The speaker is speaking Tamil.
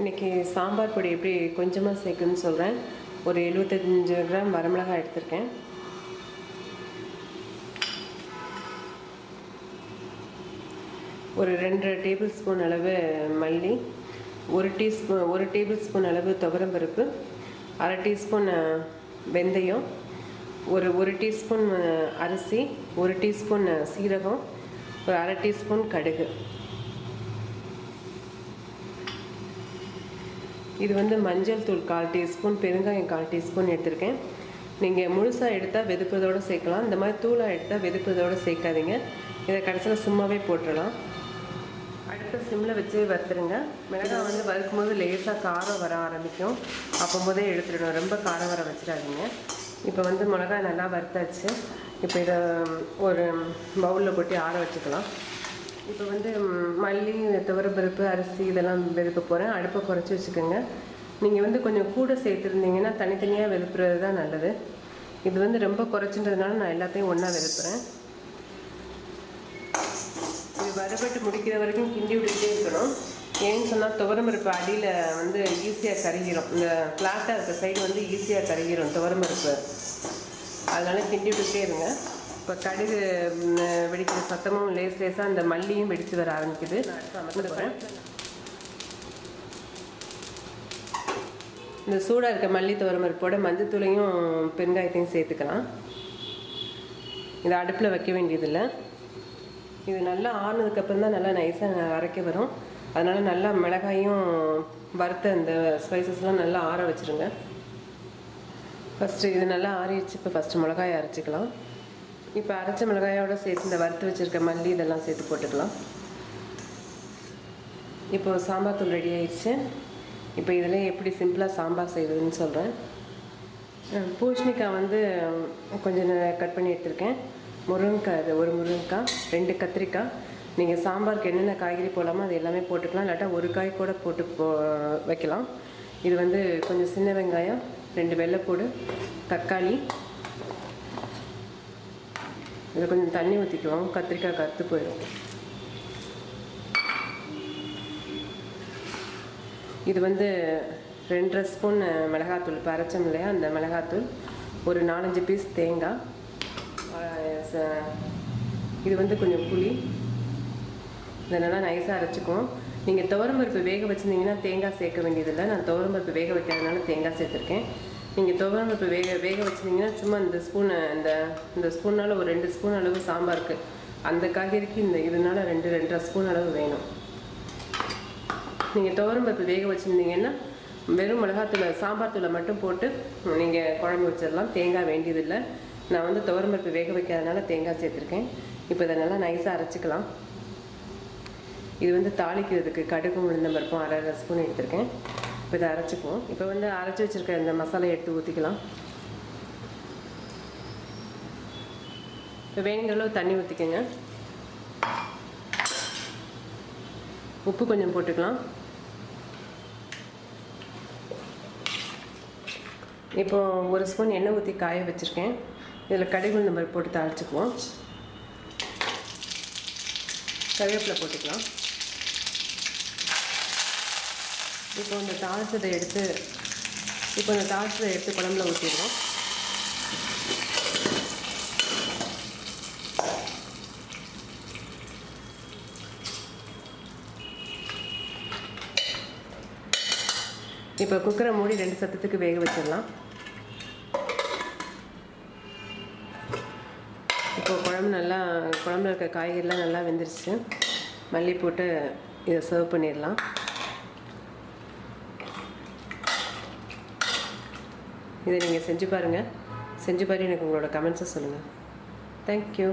இன்றைக்கி சாம்பார் பொடி எப்படி கொஞ்சமாக சேர்க்கணும்னு சொல்கிறேன் ஒரு எழுபத்தஞ்சு கிராம் வரமிளகாய் எடுத்திருக்கேன். ஒரு ரெண்டு டேபிள் ஸ்பூன் அளவு மல்லி ஒரு டீஸ்பூன் ஒரு டேபிள் ஸ்பூன் அளவு துவரம்பருப்பு அரை டீஸ்பூன் வெந்தயம் ஒரு ஒரு டீஸ்பூன் அரிசி ஒரு டீஸ்பூன் சீரகம் ஒரு அரை டீஸ்பூன் கடுகு. இது வந்து மஞ்சள் தூள் கால் டீஸ்பூன் பெருங்காயம் கால் டீஸ்பூன் எடுத்திருக்கேன். நீங்கள் முழுசாக எடுத்தால் வெதுப்பதோடு சேர்க்கலாம். இந்த மாதிரி தூளாக எடுத்தால் வெதுப்பதோடு சேர்க்காதீங்க. இதை கடைசியில் சும்மாவே போட்டுடலாம். அடுத்த சிம்மில் வச்சு வறுத்துருங்க. மிளகாய் வந்து வறுக்கும் போது லேசாக காரம் வர ஆரம்பிக்கும். அப்போ போதே எடுத்துடணும். ரொம்ப காரம் வர வச்சிடாதீங்க. இப்போ வந்து மிளகாய் நல்லா வறுத்தாச்சு. இப்போ இதை ஒரு பவுலில் கொட்டி ஆற வச்சுக்கலாம். இப்போ வந்து மல்லி துவரப்பருப்பு அரிசி இதெல்லாம் வெதுக்க போகிறேன் அடுப்பை குறைச்சி வச்சுக்கோங்க. நீங்கள் வந்து கொஞ்சம் கூட சேர்த்துருந்தீங்கன்னா தனித்தனியாக வெதுப்புறது தான் நல்லது. இது வந்து ரொம்ப குறைச்சின்றதுனால நான் எல்லாத்தையும் ஒன்றா வெதுப்புறேன் இது வறுபட்டு முடிக்கிற வரைக்கும் கிண்டி விட்டுக்கிட்டே இருக்கணும். ஏன்னு சொன்னால் துவரம்பருப்பு அடியில் வந்து ஈஸியாக கருகிரும். இந்த ஃப்ளாட்டாக இருக்க சைடு வந்து ஈஸியாக கருகிரும் துவரம்பருப்பு அதனால கிண்டி விட்டுக்கிட்டே இருங்க. இப்போ கடுகு வெடிக்கிற சத்தமும் லேஸ் லேஸாக இந்த மல்லியும் வெடித்து வர ஆரம்பிக்குது. இந்த சூடாக இருக்க மல்லி துவரம்பருப்போட மஞ்சத்தூளையும் பெருங்காயத்தையும் சேர்த்துக்கலாம். இதை அடுப்பில் வைக்க வேண்டியதில்லை. இது நல்லா ஆறுனதுக்கப்புறம் தான் நல்லா நைஸாக அரைக்க வரும். அதனால் நல்லா மிளகாயும் வறுத்த அந்த ஸ்பைசஸ்லாம் நல்லா ஆற வச்சுருங்க. ஃபஸ்ட்டு இது நல்லா ஆறிடுச்சு. இப்போ ஃபஸ்ட்டு மிளகாயை அரைச்சிக்கலாம். இப்போ அரைச்ச மிளகாயோட சேர்த்து இந்த வறுத்து வச்சுருக்க மல்லி இதெல்லாம் சேர்த்து போட்டுக்கலாம். இப்போ சாம்பார் தூள் ரெடி ஆயிடுச்சு. இப்போ இதில் எப்படி சிம்பிளாக சாம்பார் செய்வதுன்னு சொல்கிறேன் அஹ் பூசணிக்காய் வந்து கொஞ்சம் கட் பண்ணி எடுத்திருக்கேன். முருங்கைக்காய் இது ஒரு முருங்கைக்காய் ரெண்டு கத்திரிக்காய். நீங்கள் சாம்பாருக்கு என்னென்ன காய்கறி போடலாமோ அது எல்லாமே போட்டுக்கலாம். இல்லாட்டா ஒரு காய் கூட போட்டு போ வைக்கலாம். இது வந்து கொஞ்சம் சின்ன வெங்காயம் ரெண்டு வெள்ளைப்பூடு தக்காளி இதில் கொஞ்சம் தண்ணி ஊற்றிக்குவோம் கத்திரிக்காய் கற்று போயிடும் இது வந்து ரெண்டரை ஸ்பூன் மிளகாத்தூள். இப்போ அரைச்சோம் இல்லையா? அந்த மிளகாத்தூள். ஒரு நாலஞ்சு பீஸ் தேங்காய். இது வந்து கொஞ்சம் புளி. இதை நல்லா நைஸாக அரைச்சிக்குவோம். நீங்கள் துவரம்பருப்பு வேக வச்சுருந்தீங்கன்னா தேங்காய் சேர்க்க வேண்டியதில்லை. நான் துவரம்பருப்பு வேக வைக்காதனால தேங்காய் சேர்த்துருக்கேன். நீங்கள் துவரம்பருப்பு வேக வேக வச்சுருந்தீங்கன்னா சும்மா இந்த ஸ்பூனை இந்த இந்த ஸ்பூனால் ஒரு ரெண்டு ஸ்பூன் அளவு சாம்பாருக்கு அந்த காய்கறிக்கு இந்த இதனால் ரெண்டு ரெண்டரை ஸ்பூன் அளவு வேணும். நீங்கள் துவரம்பருப்பு வேக வச்சுருந்தீங்கன்னா வெறும் மிளகாத்தூளை சாம்பார் தூளை மட்டும் போட்டு நீங்கள் குழம்பு வச்சிடலாம். தேங்காய் வேண்டியதில்லை. நான் வந்து துவரம்பருப்பு வேக வைக்காதனால தேங்காய் சேர்த்துருக்கேன். இப்போ இதை நல்லா நைஸாக அரைச்சிக்கலாம். இது வந்து தாளிக்கிறதுக்கு கடுகும் உளுந்தம்பருப்பும் அரை அரை ஸ்பூன் எடுத்திருக்கேன். இப்போ இதை அரைச்சிக்குவோம். இப்போ வந்து அரைச்சி வச்சிருக்க இந்த மசாலா எடுத்து ஊற்றிக்கலாம் இப்போ வேணுங்கிற அளவு தண்ணி ஊற்றிக்கோங்க உப்பு கொஞ்சம் போட்டுக்கலாம். இப்போ ஒரு ஸ்பூன் எண்ணெய் ஊற்றி காய வச்சுருக்கேன். இதில் கடுகு மாதிரி போட்டு தாளிச்சுக்குவோம். கருவேப்பிலை போட்டுக்கலாம். இப்போ இந்த தாளிச்சதை எடுத்து இப்போ இந்த தாளிச்சதை எடுத்து குழம்புல ஊற்றிடுவோம் இப்போ குக்கரை மூடி ரெண்டு சத்தத்துக்கு வேக வச்சிடலாம். இப்போ குழம்பு நல்லா குழம்புல இருக்க காய்கறிலாம் நல்லா வெந்துருச்சு. மல்லி போட்டு இதை சர்வ் பண்ணிடலாம். இதை நீங்கள் செஞ்சு பாருங்கள் செஞ்சு பாரு எனக்கு உங்களோட கமெண்ட்ஸை சொல்லுங்கள் தேங்க்யூ